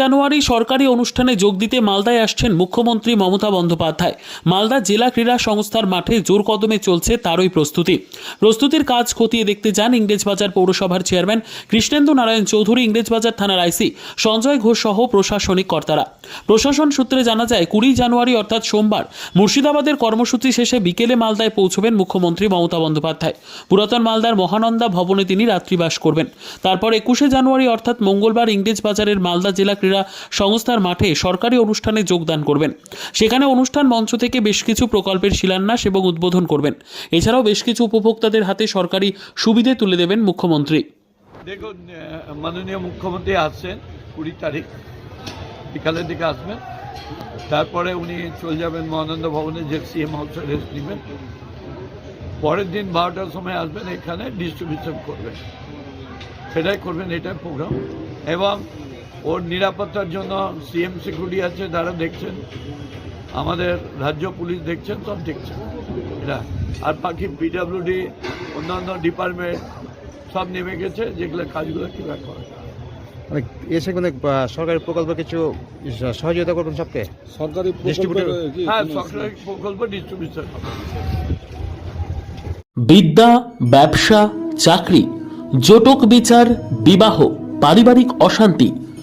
জানুয়ারি সরকারি অনুষ্ঠানে যোগ দিতে মালদায় আসছেন মুখ্যমন্ত্রী মমতা বন্দ্যোপাধ্যায়। মালদা জেলা ক্রীড়া সংস্থার মাঠে জোর কদমে চলছে তারই প্রস্তুতি। প্রস্তুতির কাজ খতিয়ে দেখতে যান ইংরেজবাজার পৌরসভার চেয়ারম্যান কৃষ্ণেন্দু নারায়ণ চৌধুরী, ইংরেজবাজার থানার আইসি সঞ্জয় ঘোষ সহ প্রশাসনিক কর্তারা। প্রশাসন সূত্রে জানা যায়, কুড়ি জানুয়ারি অর্থাৎ সোমবার মুর্শিদাবাদের কর্মসূচি শেষে বিকেলে মালদায় পৌঁছবেন মুখ্যমন্ত্রী মমতা বন্দ্যোপাধ্যায়। পুরাতন মালদার মহানন্দা ভবনে তিনি রাত্রিবাস করবেন। তারপর একুশে জানুয়ারি অর্থাৎ মঙ্গলবার ইংরেজবাজারের মালদা জেলা ক্রীড়া সংস্থার মাঠে সরকারি অনুষ্ঠানে যোগদান করবেন। সেখানে অনুষ্ঠান মঞ্চ থেকে বেশ কিছু প্রকল্পের শিলান্যাস এবং উদ্বোধন করবেন। এছাড়াও বেশ কিছু উপভোক্তাদের হাতে সরকারি সুবিধে তুলে দেবেন মুখ্যমন্ত্রী। দেখুন মাননীয় মুখ্যমন্ত্রী আসছেন কুড়ি তারিখ। বিকালের দিকে আসবেন। তারপরে উনি চলে যাবেন মহানন্দ ভবনে যে সিএম হাউসে রেস্ট নেবেন। পরের দিন বারোটার সময় আসবেন এখানে ডিস্ট্রিবিউশন করবেন। সেটাই করবেন, এটাই প্রোগ্রাম এবং ওর নিরাপত্তার জন্য সিএম সিকিউরিটি আছে তারা দেখছেন। আমাদের রাজ্য পুলিশ দেখছেন সব দেখছেন। এটা। আর বাকি পিডাব্লিউডি অন্যান্য ডিপার্টমেন্ট সব নেমে গেছে যেগুলো কাজগুলো কীভাবে করে মানে এসে আহ, সরকারি প্রকল্প কিছু সহযোগিতা করবেন সবকে? সরকারি কি? হ্যাঁ সরকারি প্রকল্প ডিস্ট্রিবিউশন বিদ্যা ব্যবসা চাকরি জটক বিচার বিবাহ পারিবারিক অশান্তি